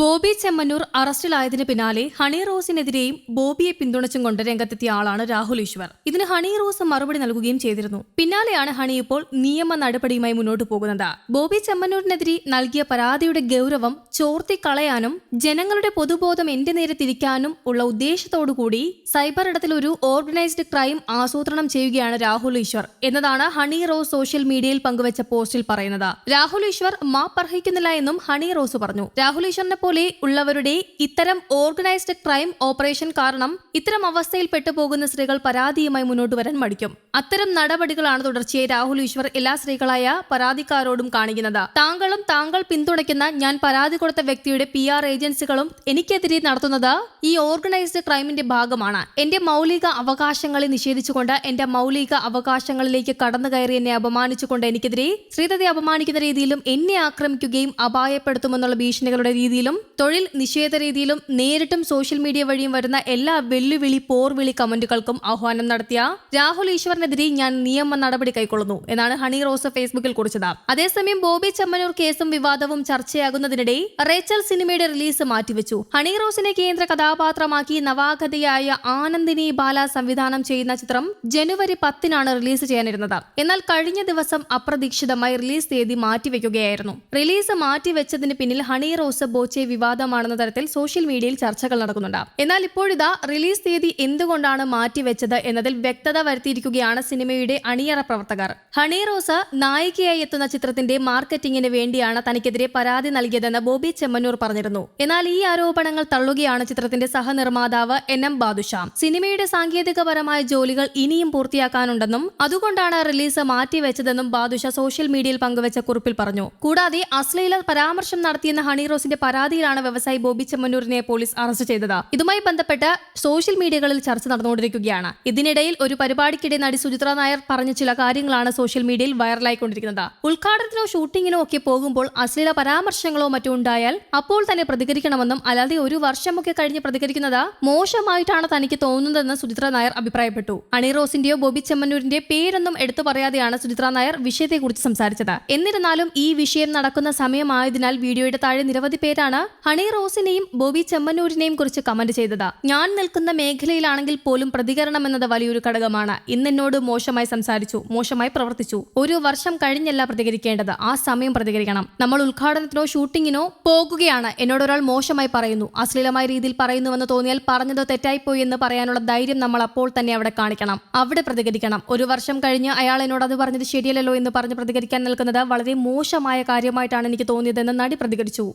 ബോബി ചെമ്മന്നൂർ അറസ്റ്റിലായതിനു പിന്നാലെ ഹണി റോസിനെതിരെയും ബോബിയെ പിന്തുണച്ചും കൊണ്ട് രംഗത്തെത്തിയ ആളാണ് രാഹുൽ ഈശ്വർ. ഇതിന് ഹണി റോസ് മറുപടി നൽകുകയും ചെയ്തിരുന്നു. പിന്നാലെയാണ് ഹണി ഇപ്പോൾ നിയമ നടപടിയുമായി മുന്നോട്ട് പോകുന്നത്. ബോബി ചെമ്മന്നൂരിനെതിരെ നൽകിയ പരാതിയുടെ ഗൗരവം ചോർത്തിക്കളയാനും ജനങ്ങളുടെ പൊതുബോധം എന്റെ നേരെ തിരിക്കാനും ഉള്ള ഉദ്ദേശത്തോടുകൂടി സൈബർ ഇടത്തിൽ ഒരു ഓർഗനൈസ്ഡ് ക്രൈം ആസൂത്രണം ചെയ്യുകയാണ് രാഹുൽ ഈശ്വർ എന്നതാണ് ഹണി റോസ് സോഷ്യൽ മീഡിയയിൽ പങ്കുവച്ച പോസ്റ്റിൽ പറയുന്നത്. രാഹുൽ ഈശ്വർ മാപ്പർഹിക്കുന്നില്ല എന്നും ഹണി റോസ് പറഞ്ഞു. രാഹുൽ ഈശ്വറിനെ പോലെ ഉള്ളവരുടെ ഇത്തരം ഓർഗനൈസ്ഡ് ക്രൈം ഓപ്പറേഷൻ കാരണം ഇത്തരം അവസ്ഥയിൽ പെട്ടുപോകുന്ന സ്ത്രീകൾ പരാതിയുമായി മുന്നോട്ട് വരാൻ മടിക്കും. അത്തരം നടപടികളാണ് തുടർച്ചയായി രാഹുൽ ഈശ്വർ എല്ലാ സ്ത്രീകളായ പരാതിക്കാരോടും കാണിക്കുന്നത്. താങ്കളും താങ്കൾ പിന്തുണയ്ക്കുന്ന ഞാൻ പരാതി കൊടുത്ത വ്യക്തിയുടെ പി ആർ ഏജൻസികളും എനിക്കെതിരെ നടത്തുന്നത് ഈ ഓർഗനൈസ്ഡ് ക്രൈമിന്റെ ഭാഗമാണ്. എന്റെ മൗലിക അവകാശങ്ങളെ നിഷേധിച്ചുകൊണ്ട് എന്റെ മൗലിക അവകാശങ്ങളിലേക്ക് കടന്നു കയറി എന്നെ അപമാനിച്ചുകൊണ്ട് എനിക്കെതിരെ സ്ത്രീതയെ അപമാനിക്കുന്ന രീതിയിലും എന്നെ ആക്രമിക്കുകയും അപായപ്പെടുത്തുമെന്നുള്ള ഭീഷണികളുടെ രീതിയിലും തൊഴിൽ നിഷേധ രീതിയിലും നേരിട്ടും സോഷ്യൽ മീഡിയ വഴിയും വരുന്ന എല്ലാ വെല്ലുവിളി പോർവിളി കമന്റുകൾക്കും ആഹ്വാനം നടത്തിയ രാഹുൽ ഈശ്വറിനെതിരെ ഞാൻ നിയമ നടപടി കൈക്കൊള്ളുന്നു എന്നാണ് ഹണി റോസ് ഫേസ്ബുക്കിൽ കുറിച്ചത്. അതേസമയം ബോബി ചമ്മനൂർ കേസും വിവാദവും ചർച്ചയാകുന്നതിനിടെ റേച്ചൽ സിനിമയുടെ റിലീസ് മാറ്റിവെച്ചു. ഹണി റോസിനെ കേന്ദ്ര കഥാപാത്രമാക്കി നവാഗതയായ ആനന്ദിനി ബാല സംവിധാനം ചെയ്യുന്ന ചിത്രം ജനുവരി പത്തിനാണ് റിലീസ് ചെയ്യാനിരുന്നത്. എന്നാൽ കഴിഞ്ഞ ദിവസം അപ്രതീക്ഷിതമായി റിലീസ് തീയതി മാറ്റിവെക്കുകയായിരുന്നു. റിലീസ് മാറ്റിവെച്ചതിന് പിന്നിൽ ഹണി റോസ് ബോച്ചെ വിവാദമാണെന്ന തരത്തിൽ സോഷ്യൽ മീഡിയയിൽ ചർച്ചകൾ നടക്കുന്നുണ്ട്. എന്നാൽ ഇപ്പോഴിതാ റിലീസ് തീയതി എന്തുകൊണ്ടാണ് മാറ്റിവെച്ചത് എന്നതിൽ വ്യക്തത വരുത്തിയിരിക്കുകയാണ് സിനിമയുടെ അണിയറ പ്രവർത്തകർ. ഹണി റോസ് നായികയായി എത്തുന്ന ചിത്രത്തിന്റെ മാർക്കറ്റിംഗിന് വേണ്ടിയാണ് തനിക്കെതിരെ പരാതി നൽകിയതെന്ന് ബോബി ചെമ്മന്നൂർ പറഞ്ഞിരുന്നു. എന്നാൽ ഈ ആരോപണങ്ങൾ തള്ളുകയാണ് ചിത്രത്തിന്റെ സഹനിർമ്മാതാവ് എൻ എം ബാദുഷാം. സിനിമയുടെ സാങ്കേതികപരമായ ജോലികൾ ഇനിയും പൂർത്തിയാക്കാനുണ്ടെന്നും അതുകൊണ്ടാണ് റിലീസ് മാറ്റിവെച്ചതെന്നും ബാദുഷ സോഷ്യൽ മീഡിയയിൽ പങ്കുവച്ച കുറിപ്പിൽ പറഞ്ഞു. കൂടാതെ അശ്ലീല പരാമർശം നടത്തിയെന്ന ഹണി റോസിന്റെ പരാതിയിലാണ് വ്യവസായി ബോബി ചെമ്മന്നൂരിനെ പോലീസ് അറസ്റ്റ് ചെയ്തത്. ഇതുമായി ബന്ധപ്പെട്ട് സോഷ്യൽ മീഡിയകളിൽ ചർച്ച നടന്നുകൊണ്ടിരിക്കുകയാണ്. ഇതിനിടയിൽ ഒരു പരിപാടിക്കിടെ നടി സുചിത്ര നായർ പറഞ്ഞ ചില കാര്യങ്ങളാണ് സോഷ്യൽ മീഡിയയിൽ വൈറലായിക്കൊണ്ടിരിക്കുന്നത്. ഉദ്ഘാടനത്തിനോ ഷൂട്ടിങ്ങിനോ ഒക്കെ പോകുമ്പോൾ അശ്ലീല പരാമർശങ്ങളോ മറ്റോ ഉണ്ടായാൽ അപ്പോൾ തന്നെ പ്രതികരിക്കണമെന്നും അല്ലാതെ ഒരു വർഷമൊക്കെ കഴിഞ്ഞ് പ്രതികരിക്കുന്നത് മോശമായിട്ടാണ് തനിക്ക് തോന്നുന്നതെന്ന് സുചിത്ര നായർ അഭിപ്രായപ്പെട്ടു. അണിറോസിന്റെയോ ബോബി ചെമ്മന്നൂരിന്റെ പേരൊന്നും എടുത്തു പറയാതെയാണ് സുചിത്ര നായർ വിഷയത്തെക്കുറിച്ച് സംസാരിച്ചത്. എന്നിരുന്നാലും ഈ വിഷയം നടക്കുന്ന സമയമായതിനാൽ വീഡിയോയുടെ താഴെ നിരവധി പേരാണ് ഹണി റോസിനെയും ബോബി ചെമ്മന്നൂരിനെയും കുറിച്ച് കമന്റ് ചെയ്തത്. ഞാൻ നിൽക്കുന്ന മേഖലയിലാണെങ്കിൽ പോലും പ്രതികരണം എന്നത് വലിയൊരു ഘടകമാണ്. ഇന്നെന്നോട് മോശമായി സംസാരിച്ചു മോശമായി പ്രവർത്തിച്ചു. ഒരു വർഷം കഴിഞ്ഞല്ല പ്രതികരിക്കേണ്ടത്. ആ സമയം പ്രതികരിക്കണം. നമ്മൾ ഉദ്ഘാടനത്തിനോ ഷൂട്ടിങ്ങിനോ പോകുകയാണ്. എന്നോട് ഒരാൾ മോശമായി പറയുന്നു. അശ്ലീലമായ രീതിയിൽ പറയുന്നുവെന്ന് തോന്നിയാൽ പറഞ്ഞത് തെറ്റായിപ്പോയി എന്ന് പറയാനുള്ള ധൈര്യം നമ്മൾ അപ്പോൾ തന്നെ അവിടെ കാണിക്കണം. അവിടെ പ്രതികരിക്കണം. ഒരു വർഷം കഴിഞ്ഞ് അയാൾ എന്നോട് അത് പറഞ്ഞത് ശരിയല്ലല്ലോ എന്ന് പറഞ്ഞ് പ്രതികരിക്കാൻ നിൽക്കുന്നത് വളരെ മോശമായ കാര്യമായിട്ടാണ് എനിക്ക് തോന്നിയതെന്ന് നടി പ്രതികരിച്ചു.